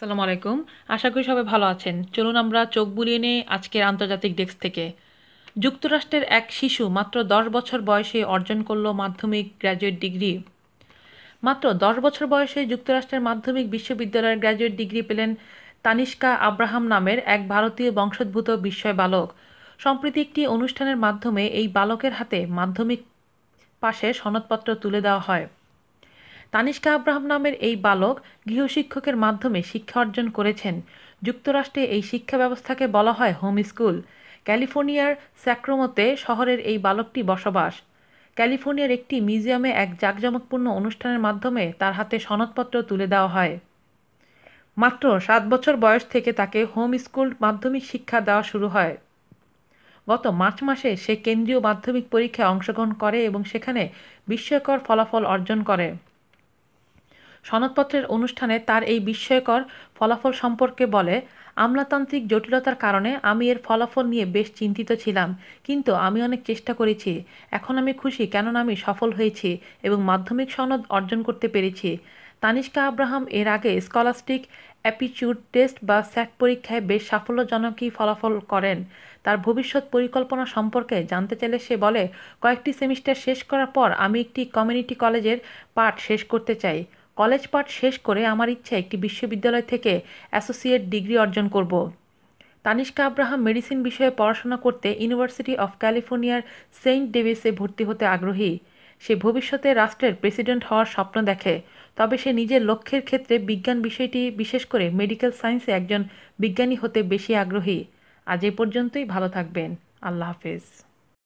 আসসালামু আলাইকুম। আশা করি সবাই ভালো আছেন। চলুন আমরা চোখ বুলিয়ে নিই আজকের আন্তর্জাতিক ডেস্ক থেকে। যুক্তরাষ্ট্রের এক শিশু মাত্র দশ বছর বয়সে অর্জন করল মাধ্যমিক গ্র্যাজুয়েট ডিগ্রি। মাত্র দশ বছর বয়সে যুক্তরাষ্ট্রের মাধ্যমিক বিশ্ববিদ্যালয়ের গ্র্যাজুয়েট ডিগ্রি পেলেন তানিষ্কা আব্রাহাম নামের এক ভারতীয় বংশোদ্ভূত বিস্ময় বালক। সম্প্রতি একটি অনুষ্ঠানের মাধ্যমে এই বালকের হাতে মাধ্যমিক পাশে সনদপত্র তুলে দেওয়া হয়। তানিষ্কা আব্রাহাম নামের এই বালক গৃহশিক্ষকের মাধ্যমে শিক্ষা অর্জন করেছেন। যুক্তরাষ্ট্রে এই শিক্ষা ব্যবস্থাকে বলা হয় হোম স্কুল। ক্যালিফোর্নিয়ার স্যাক্রোমোতে শহরের এই বালকটি বসবাস। ক্যালিফোর্নিয়ার একটি মিউজিয়ামে এক জাঁকজমকপূর্ণ অনুষ্ঠানের মাধ্যমে তার হাতে সনদপত্র তুলে দেওয়া হয়। মাত্র সাত বছর বয়স থেকে তাকে হোম স্কুল মাধ্যমিক শিক্ষা দেওয়া শুরু হয়। গত মার্চ মাসে সে কেন্দ্রীয় মাধ্যমিক পরীক্ষায় অংশগ্রহণ করে এবং সেখানে বিস্ময়কর ফলাফল অর্জন করে। সনদপত্রের অনুষ্ঠানে তার এই বিস্ময়কর ফলাফল সম্পর্কে বলে, আমলাতান্ত্রিক জটিলতার কারণে আমি এর ফলাফল নিয়ে বেশ চিন্তিত ছিলাম, কিন্তু আমি অনেক চেষ্টা করেছি। এখন আমি খুশি কেননা আমি সফল হয়েছি এবং মাধ্যমিক সনদ অর্জন করতে পেরেছি তানিষ্কা আব্রাহাম এর আগে স্কলাস্টিক অ্যাপিচিউড টেস্ট বা স্যাট পরীক্ষায় বেশ সাফল্যজনকই ফলাফল করেন। তার ভবিষ্যৎ পরিকল্পনা সম্পর্কে জানতে চাইলে সে বলে, কয়েকটি সেমিস্টার শেষ করার পর আমি একটি কমিউনিটি কলেজের পাঠ শেষ করতে চাই। কলেজ পাঠ শেষ করে আমার ইচ্ছা একটি বিশ্ববিদ্যালয় থেকে অ্যাসোসিয়েট ডিগ্রি অর্জন করব। তানিষ্কা আব্রাহাম মেডিসিন বিষয়ে পড়াশোনা করতে ইউনিভার্সিটি অফ ক্যালিফোর্নিয়ার সেন্ট ডেভিসে ভর্তি হতে আগ্রহী। সে ভবিষ্যতে রাষ্ট্রের প্রেসিডেন্ট হওয়ার স্বপ্ন দেখে, তবে সে নিজের লক্ষ্যের ক্ষেত্রে বিজ্ঞান বিষয়টি বিশেষ করে মেডিকেল সায়েন্সে একজন বিজ্ঞানী হতে বেশি আগ্রহী। আজ এ পর্যন্তই, ভালো থাকবেন। আল্লাহ হাফেজ।